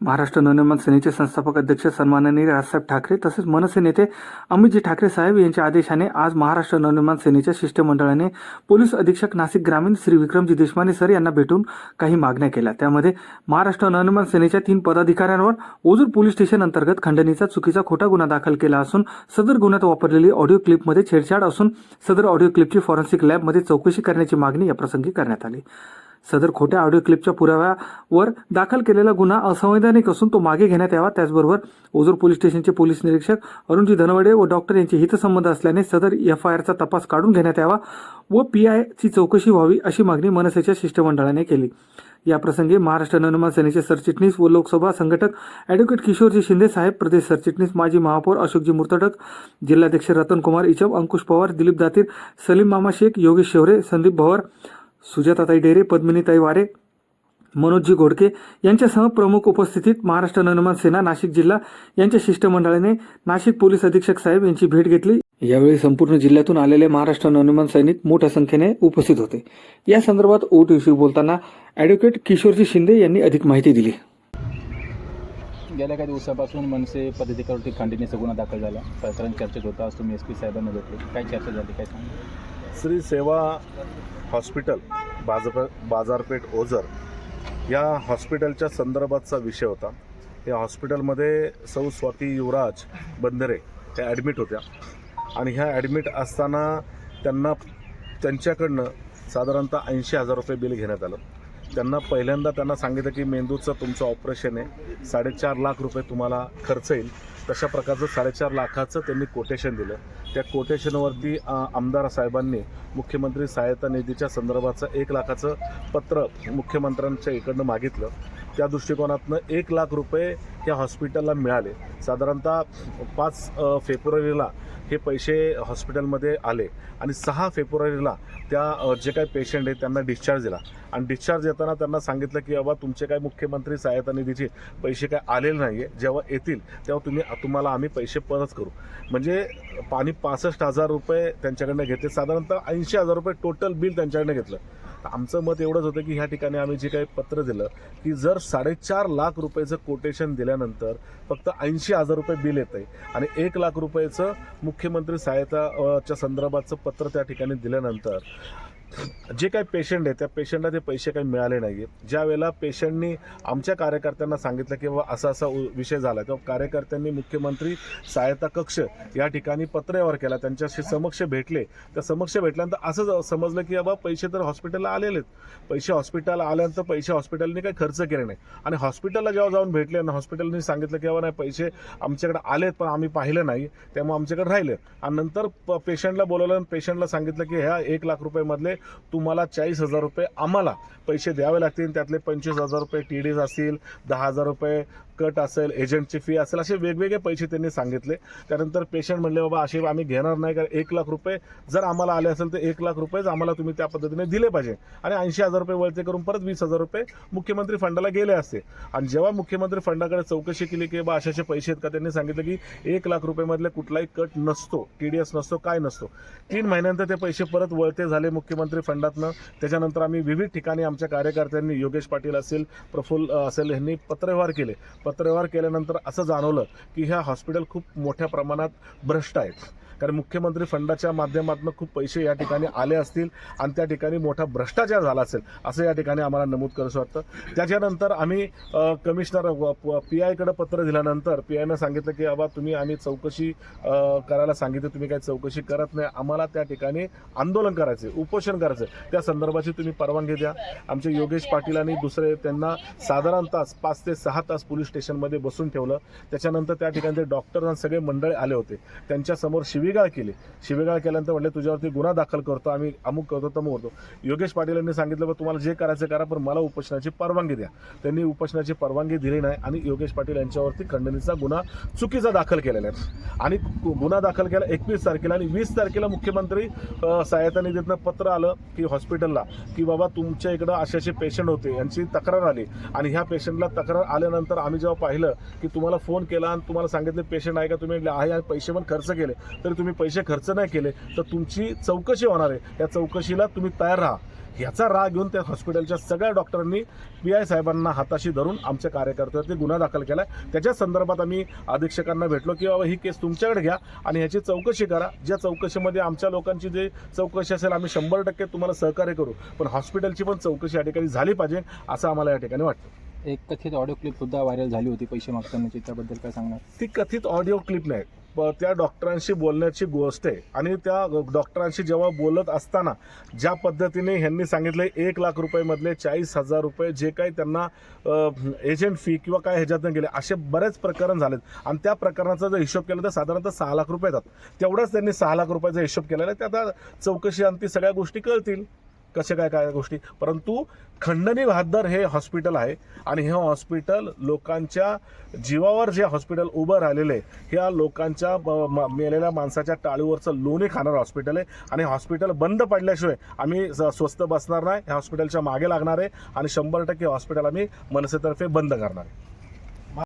महाराष्ट्र नवनिर्माण सेनेचे संस्थापक अध्यक्ष सन्माननीय राजसाहेब ठाकरे तसेच मनसे नेते अमितजी ठाकरे साहेब यांच्या आदेशाने आज महाराष्ट्र नवनिर्माण सेनेच्या शिष्टमंडळाने पोलीस अधीक्षक नाशिक ग्रामीण श्री विक्रमजी देशमाने सर यांना भेटून काही मागण्या केल्या. त्यामध्ये महाराष्ट्र नवनिर्माण सेनेच्या तीन पदाधिकाऱ्यांवर ओझूर पोलीस स्टेशन अंतर्गत खंडणीचा चुकीचा खोटा गुन्हा दाखल केला असून सदर गुन्ह्यात वापरलेली ऑडिओ क्लिपमध्ये छेडछाड असून सदर ऑडिओ क्लिपची फॉरेन्सिक लॅबमध्ये चौकशी करण्याची मागणी याप्रसंगी करण्यात आली. सदर खोट्या ऑडिओ क्लिपच्या पुराव्यावर दाखल केलेला गुन्हा असंवैधानिक असून तो मागे घेण्यात यावा. त्याचबरोबर ओझूर पोलीस स्टेशनचे पोलीस निरीक्षक अरुणजी धनवडे व डॉक्टर यांचे हितसंबंध असल्याने सदर एफ आय आरचा तपास काढून घेण्यात यावा व पी आयची चौकशी व्हावी अशी मागणी मनसेच्या शिष्टमंडळाने केली. याप्रसंगी महाराष्ट्र नवनिर्माण सेनेचे सरचिटणीस व लोकसभा संघटक ॲडव्होकेट किशोरजी शिंदे साहेब प्रदेश सरचिटणीस माजी महापौर अशोकजी मुर्तडक जिल्हाध्यक्ष रतनकुमार इचम अंकुश पवार दिलीप दातीर सलीम मामा शेख योगेश शेवरे संदीप भवर सुजाताताई डेरे पद्मिनीताई वारे मनोजजी घोडके यांच्यासह प्रमुख उपस्थितीत महाराष्ट्र नवनिर्माण सेना नाशिक जिल्हा यांच्या शिष्टमंडळाने नाशिक पोलीस अधीक्षक साहेब यांची भेट घेतली. यावेळी संपूर्ण जिल्ह्यातून आलेले महाराष्ट्र नवनिर्माण सैनिक मोठ्या संख्येने उपस्थित होते. या संदर्भात ओ बोलताना ॲडव्होकेट किशोरजी शिंदे यांनी अधिक माहिती दिली. गेल्या काही दिवसापासून मनसे पदाधिकाऱ्यावरती खंडणीचा गुन्हा दाखल झाला. प्रकरण चर्चेत होता आज तुम्ही एस पी साहेबांना भेटले. काय चर्चा झाली काय सांगा? श्री सेवा हॉस्पिटल बाजार बाजारपेठ ओझर या हॉस्पिटलच्या संदर्भातचा विषय होता. या हॉस्पिटलमध्ये सौ स्वाती युवराज बंदरे त्या ॲडमिट होत्या. आणि ह्या ॲडमिट असताना त्यांना त्यांच्याकडनं साधारणतः ऐंशी हजार रुपये बिल घेण्यात आलं. त्यांना पहिल्यांदा त्यांना सांगितलं की मेंदूचं तुमचं ऑपरेशन आहे. साडेचार लाख रुपये तुम्हाला खर्च येईल. तशा प्रकारचं साडेचार लाखाचं त्यांनी कोटेशन दिलं. त्या कोटेशनवरती आमदार साहेबांनी मुख्यमंत्री सहायता निधीच्या संदर्भाचं एक लाखाचं पत्र मुख्यमंत्र्यांच्या इकडनं मागितलं. त्या दृष्टिकोनातनं एक लाख रुपये या हॉस्पिटलला मिळाले. साधारणतः पाच फेब्रुवारीला हे पैसे हॉस्पिटलमध्ये आले आणि सहा फेब्रुवारीला त्या जे काही पेशंट आहेत त्यांना डिस्चार्ज दिला. आणि डिस्चार्ज येताना त्यांना सांगितलं की बाबा तुमचे काय मुख्यमंत्री सहायता निधीचे पैसे काय आलेले नाही आहे जेव्हा येतील तेव्हा तुम्ही तुम्हाला आम्ही पैसे परत करू. म्हणजे पाणी पासष्ट हजार रुपये त्यांच्याकडनं घेतले. साधारणतः ऐंशी हजार रुपये टोटल बिल त्यांच्याकडनं घेतलं. आमचं मत एवढंच होतं की ह्या ठिकाणी आम्ही जे काही पत्र दिलं की जर साडेचार लाख रुपयाचं कोटेशन दिल्यानंतर फक्त ऐंशी हजार रुपये बिल येतं आहे आणि एक लाख रुपयाचं मुख्य मुख्यमंत्री सहायता च्या संदर्भाचं पत्र त्या ठिकाणी दिल्यानंतर जे काही पेशंट आहे त्या पेशंटला ते पैसे काही मिळाले नाही आहेत ज्या वेळेला पेशंटनी आमच्या कार्यकर्त्यांना सांगितलं की बाबा असा असा उ- विषय झाला तेव्हा कार्यकर्त्यांनी मुख्यमंत्री सहायता कक्ष या ठिकाणी पत्रव्यवहार केला त्यांच्याशी समक्ष भेटले. त्या समक्ष भेटल्यानंतर असं समजलं की बाबा पैसे तर हॉस्पिटलला आलेले आहेत पैसे हॉस्पिटलला आल्यानंतर पैसे हॉस्पिटलने काही खर्च केले नाही. आणि हॉस्पिटलला जेव्हा जाऊन भेटले आणि हॉस्पिटलने सांगितलं की बाबा नाही पैसे आमच्याकडे आलेत पण आम्ही पाहिलं नाही त्यामुळे आमच्याकडे राहिले. आणि नंतर प पेशंटला बोलवलं आणि पेशंटला सांगितलं की ह्या एक लाख रुपयेमधले तुम्हाला चाळीस हजार रुपये आम्हाला पैसे द्यावे लागतील. त्यातले पंचवीस हजार रुपये टी डीज असतील दहा हजार रुपये कट असेल एजंटची फी असेल असे वेगवेगळे पैसे त्यांनी सांगितले. त्यानंतर पेशंट म्हणले बाबा असे आम्ही घेणार नाही कारण एक लाख रुपये जर आम्हाला आले असेल तर एक लाख रुपयेच आम्हाला तुम्ही त्या पद्धतीने दिले पाहिजे. आणि ऐंशी हजार रुपये वळते करून परत वीस हजार रुपये मुख्यमंत्री फंडाला गेले असते. आणि जेव्हा मुख्यमंत्री फंडाकडे चौकशी केली की बा अशाचे पैसे आहेत का? त्यांनी सांगितलं की एक लाख रुपयेमधले कुठलाही कट नसतो टी डी एस नसतो काय नसतो. तीन महिन्यानंतर ते पैसे परत वळते झाले मुख्यमंत्री फंडातनं. त्याच्यानंतर आम्ही विविध ठिकाणी आमच्या कार्यकर्त्यांनी योगेश पाटील असेल प्रफुल्ल असेल यांनी पत्रव्यवहार केले. पत्रव्यवहार केल्यानंतर असं जाणवलं की ह्या हॉस्पिटल खूप मोठ्या प्रमाणात भ्रष्ट आहेत. कारण मुख्यमंत्री फंडाच्या माध्यमातून खूप पैसे या ठिकाणी आले असतील आणि त्या ठिकाणी मोठा भ्रष्टाचार झाला असेल असं या ठिकाणी आम्हाला नमूद करायचं वाटतं. त्याच्यानंतर आम्ही कमिशनर पी आयकडे पत्र दिल्यानंतर पी आयनं सांगितलं की बाबा तुम्ही आम्ही चौकशी करायला सांगितलं तुम्ही काही चौकशी करत नाही. आम्हाला त्या ठिकाणी आंदोलन करायचे उपोषण करायचं त्या संदर्भाची तुम्ही परवानगी द्या. आमचे योगेश पाटील आणि दुसरे त्यांना साधारण तास पाच ते सहा तास पोलीस स्टेशनमध्ये बसून ठेवलं. त्याच्यानंतर त्या ठिकाणी ते डॉक्टर आणि सगळे मंडळी आले होते. त्यांच्यासमोर शिवीगाळ केली. शिवीगाळ केल्यानंतर म्हटले तुझ्यावरती गुन्हा दाखल करतो आम्ही अमुक करतो तमुक करतो. योगेश पाटील यांनी सांगितलं बघ तुम्हाला जे करायचं करा पण मला उपोषणाची परवानगी द्या. त्यांनी उपोषणाची परवानगी दिली नाही आणि योगेश पाटील यांच्यावरती खंडणीचा गुन्हा चुकीचा दाखल केलेला आहे. आणि गुन्हा दाखल केला एकवीस तारखेला आणि वीस तारखेला मुख्यमंत्री सहायता निधीतनं पत्र आलं की हॉस्पिटलला की बाबा तुमच्या इकडं असे असे पेशंट होते यांची तक्रार आली. आणि ह्या पेशंटला तक्रार आल्यानंतर आम्ही जेव्हा पाहिलं की तुम्हाला फोन केला आणि तुम्हाला सांगितलं पेशंट आहे का? तुम्ही आहे पैसे पण खर्च केले. तरी तुम्ही पैसे खर्च नाही केले तर तुमची चौकशी होणार आहे. त्या चौकशीला तुम्ही तयार राहा. ह्याचा राग घेऊन त्या हॉस्पिटलच्या सगळ्या डॉक्टरांनी पी आय साहेबांना हाताशी धरून आमच्या कार्यकर्त्यावरती गुन्हा दाखल केला त्याच्या संदर्भात आम्ही अधीक्षकांना भेटलो की बाबा ही केस तुमच्याकडे घ्या आणि ह्याची चौकशी करा. ज्या चौकशीमध्ये आमच्या लोकांची जे चौकशी असेल आम्ही शंभर टक्के तुम्हाला सहकार्य करू. पण हॉस्पिटलची पण चौकशी या ठिकाणी झाली पाहिजे असं आम्हाला या ठिकाणी वाटतं. एक कथित ऑडिओ क्लिप सुद्धा व्हायरल झाली होती पैसे मागतानाची त्याबद्दल काय सांगणार? ती कथित ऑडिओ क्लिप नाही. त्या डॉक्टरांशी बोलण्याची गोष्ट आहे. आणि त्या डॉक्टरांशी जेव्हा बोलत असताना ज्या पद्धतीने ह्यांनी सांगितले एक लाख रुपयेमधले चाळीस हजार रुपये जे काही त्यांना एजंट फी किंवा काय ह्याच्यातनं गेले असे बरेच प्रकरण झालेत. आणि त्या प्रकरणाचा जर हिशोब केला तर साधारणतः सहा लाख रुपये येतात. तेवढाच त्यांनी सहा लाख रुपयाचा हिशोब केलेला आहे. त्या चौकशी चौकशी ती सगळ्या गोष्टी कळतील. कशा काय काय गोष्टी. परंतु खंडणी बहादर हे हॉस्पिटल आहे आणि हे हॉस्पिटल लोकांच्या जीवावर जे हॉस्पिटल उभं राहिलेलं आहे ह्या लोकांच्या ब- म- मेलेल्या माणसाच्या टाळीवरचं लोणी खाणारं हॉस्पिटल आहे. आणि हॉस्पिटल बंद पडल्याशिवाय आम्ही स- स्वस्त बसणार नाही ह्या हॉस्पिटलच्या मागे लागणार आहे आणि शंभर टक्के हॉस्पिटल आम्ही मनसेतर्फे बंद करणार आहे.